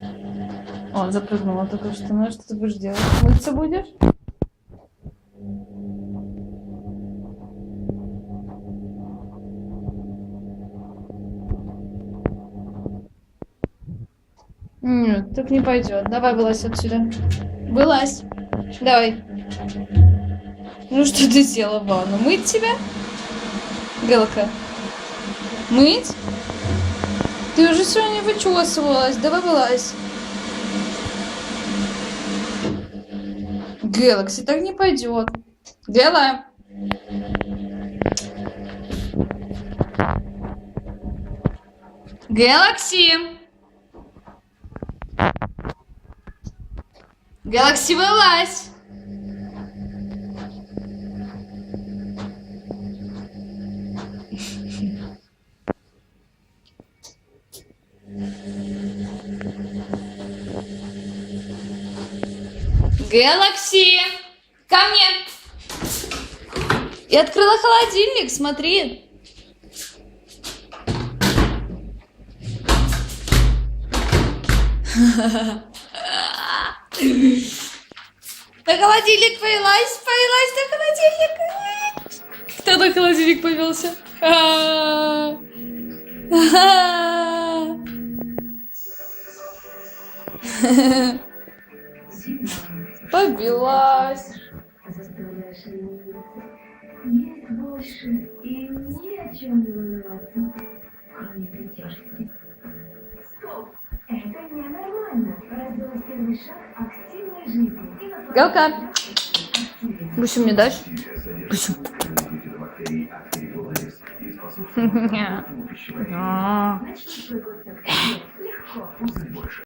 О, запрыгнула только что. Ну, что ты будешь делать? Мыться будешь? Нет, так не пойдет. Давай вылазь отсюда. Вылазь. Давай. Ну что ты села в ванну? Мыть тебя? Галка. Мыть? Ты уже сегодня вычесывалась. Давай вылазь. Гэлакси, так не пойдет. Гела. Гэлакси. Гэлакси, вылазь. Гэлакси! Ко мне! Я открыла холодильник, смотри. На холодильник повелась, повелась на холодильник. Кто на холодильник повелся? А. Побилась. Есть больше и ни о чем не волноваться, Галка. мне дашь? Активности. Легко.